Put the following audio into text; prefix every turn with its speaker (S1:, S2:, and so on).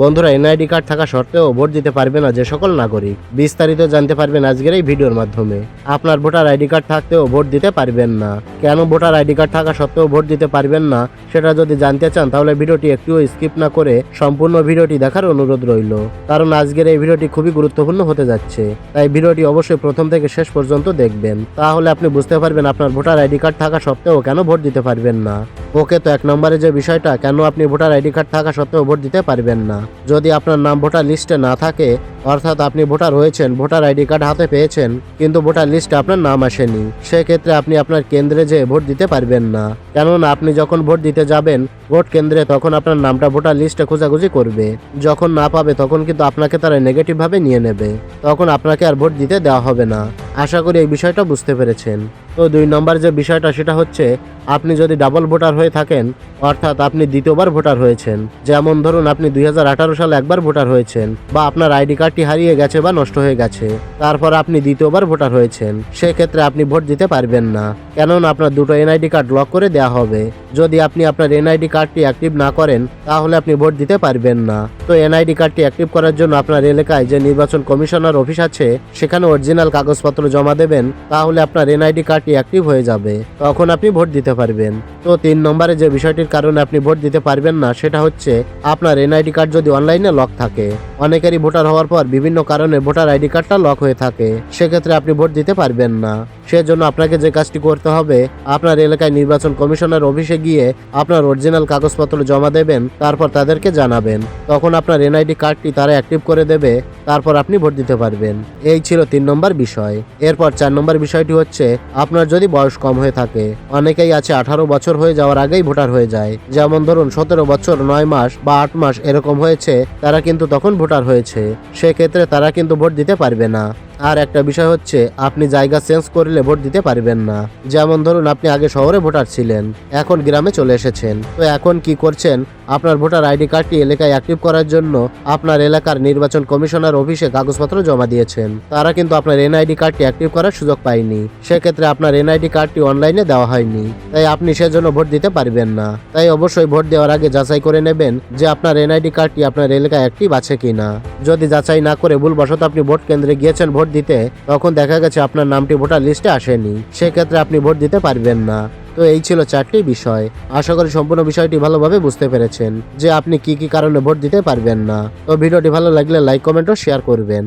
S1: বন্ধুরা, NID card থাকা সত্ত্বেও ভোট দিতে পারবে না যে সকল নাগরিক। বিস্তারিত জানতে পারবেন আজকের এই ভিডিওর মাধ্যমে। আপনার ভোটার আইডি কার্ড থাকতেও ভোট দিতে পারবেন না। কেন ভোটার আইডি কার্ড থাকা সত্ত্বেও ভোট দিতে পারবেন না, সেটা যদি জানতে চান, তাহলে ভিডিওটি একটুও স্কিপ না করে সম্পূর্ণ ভিডিওটি দেখার অনুরোধ রইল। কারণ আজকের এই ভিডিওটি খুবই গুরুত্বপূর্ণ হতে যাচ্ছে, তাই ভিডিওটি অবশ্যই প্রথম থেকে শেষ পর্যন্ত দেখবেন। তাহলে আপনি বুঝতে পারবেন আপনার ভোটার আইডি কার্ড থাকা সত্ত্বেও কেন ভোট দিতে পারবেন না। ওকে তো এক নম্বরে যে বিষয়টা, কেন আপনি ভোটার আইডি কার্ড থাকা সত্ত্বেও ভোট দিতে পারবেন না? যদি আপনার নাম ভোটার লিস্টে না থাকে, অর্থাৎ আপনি ভোটার হয়েছেন, ভোটার আইডি কার্ড হাতে পেয়েছেন, কিন্তু ভোটার লিস্টে আপনার নাম আসেনি, সেক্ষেত্রে আপনি আপনার কেন্দ্রে যে ভোট দিতে পারবেন না। কেননা আপনি যখন ভোট দিতে যাবেন, ভোট কেন্দ্রে তখন আপনার নামটা ভোটার লিস্টে খোঁজাখুঁজি করবে। যখন না পাবে, তখন কিন্তু আপনাকে তারা নেগেটিভভাবে নিয়ে নেবে। তখন আপনাকে আর ভোট দিতে দেওয়া হবে না। আশা করি এই বিষয়টা বুঝতে পেরেছেন। তো দুই নম্বর যে বিষয়টা, সেটা হচ্ছে আপনি যদি ডাবল ভোটার হয়ে থাকেন, অর্থাৎ আপনি দ্বিতীয়বার ভোটার হয়েছেন, যেমন ধরুন আপনি দুই হাজার আঠারো সালে একবার ভোটার হয়েছেন, বা আপনার আইডি কার্ডটি হারিয়ে গেছে বা নষ্ট হয়ে গেছে, তারপর আপনি দ্বিতীয়বার ভোটার হয়েছেন, সেক্ষেত্রে আপনি ভোট দিতে পারবেন না। কেননা আপনার দুটো এনআইডি কার্ড লক করে দেওয়া হবে। যদি আপনি আপনার এনআইডি কার্ডটি অ্যাক্টিভ না করেন, তাহলে আপনি ভোট দিতে পারবেন না। তো এনআইডি কার্ডটি অ্যাক্টিভ করার জন্য আপনার এলাকায় যে নির্বাচন কমিশনার অফিস আছে, সেখানে অরিজিনাল কাগজপত্র জমা দেবেন, তাহলে আপনার এনআইডি কার্ডটি অ্যাক্টিভ হয়ে যাবে, তখন আপনি ভোট দিতে পারবেন। তো তিন নম্বরে যে বিষয়টির কারণে আপনি ভোট দিতে পারবেন না, সেটা হচ্ছে আপনার এনআইডি কার্ড যদি অনলাইনে লক থাকে, অনেকেরই ভোটার হওয়ার পর বিভিন্ন কারণে ভোটার আইডি কার্ডটা লক হয়ে থাকে, সেক্ষেত্রে আপনি ভোট দিতে পারবেন না। সেজন্য আপনাকে যে কাজটি করতে হবে, আপনার এলাকায় নির্বাচন কমিশনের অফিসে গিয়ে আপনার অরিজিনাল কাগজপত্র জমা দেবেন, তারপর তাদেরকে জানাবেন। তখন আপনার এনআইডি কার্ডটি তারা অ্যাক্টিভ করে দেবে, তারপর আপনি ভোট দিতে পারবেন। এই ছিল তিন নম্বর বিষয়। এরপর চার নম্বর বিষয়টি হচ্ছে, আপনার যদি বয়স কম হয়ে থাকে, অনেকেই আছে আঠারো বছর হয়ে যাওয়ার আগেই ভোটার হয়ে যায়। যেমন ধরুন, সতেরো বছর, নয় মাস বা আট মাস এরকম হয়েছে, তারা কিন্তু তখন ভোটার হয়েছে। সেক্ষেত্রে তারা কিন্তু ভোট দিতে পারবে না। আর একটা বিষয় হচ্ছে, আপনি জায়গা চেঞ্জ করলে ভোট দিতে পারবেন না। যেমন ধরুন, আপনি আগে শহরে ভোটার ছিলেন, এখন গ্রামে চলে এসেছেন। তো এখন কি করছেন? আপনার ভোটার আইডি কার্ডটি এলাকায় অ্যাক্টিভ করার জন্য আপনার এলাকার নির্বাচন কমিশনার অফিসে কাগজপত্র জমা দিয়েছেন। তারা কিন্তু আপনার এনআইডি কার্ডটি অ্যাক্টিভ করার সুযোগ পায়নি। সেক্ষেত্রে আপনার এনআইডি কার্ডটি অনলাইনে দেওয়া হয়নি। তাই আপনি সেজন্য ভোট দিতে পারবেন না। তাই অবশ্যই ভোট দেওয়ার আগে যাচাই করে নেবেন যে আপনার এনআইডি কার্ডটি আপনার এলাকায় অ্যাক্টিভ আছে কিনা। যদি যাচাই না করে ভুলবশত আপনি ভোট কেন্দ্রে গিয়েছেন ভোট দিতে, তখন দেখা গেছে আপনার নামটি ভোটার লিস্টে আসেনি। সেক্ষেত্রে আপনি ভোট দিতে পারবেন না। তো এই ছিল চারটি বিষয়। আশা করি সম্পূর্ণ বিষয়টি ভালোভাবে বুঝতে পেরেছেন যে আপনি কি কি কারণে ভোট দিতে পারবেন না। তো ভিডিওটি ভালো লাগলে লাইক, কমেন্ট ও শেয়ার করবেন।